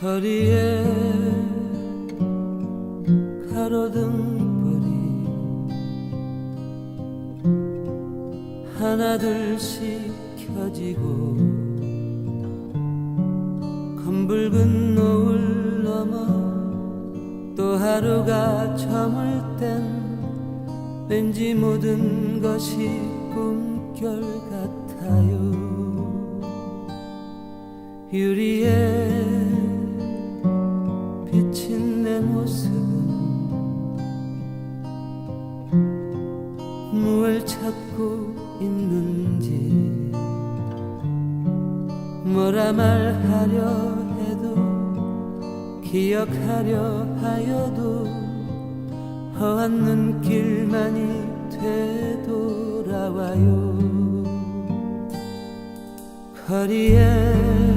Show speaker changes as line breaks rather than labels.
거리에 가로등불이 하나둘씩 켜지고 검붉은 노을 넘어 또 하루가 저물 땐 왠지 모든 것이 꿈결 같아요. 유리에 비친 내 모습은 무얼 찾고 있는지 뭐라 말하려 해도 기억하려 하여도 허한 눈길만이 되돌아와요. 거리에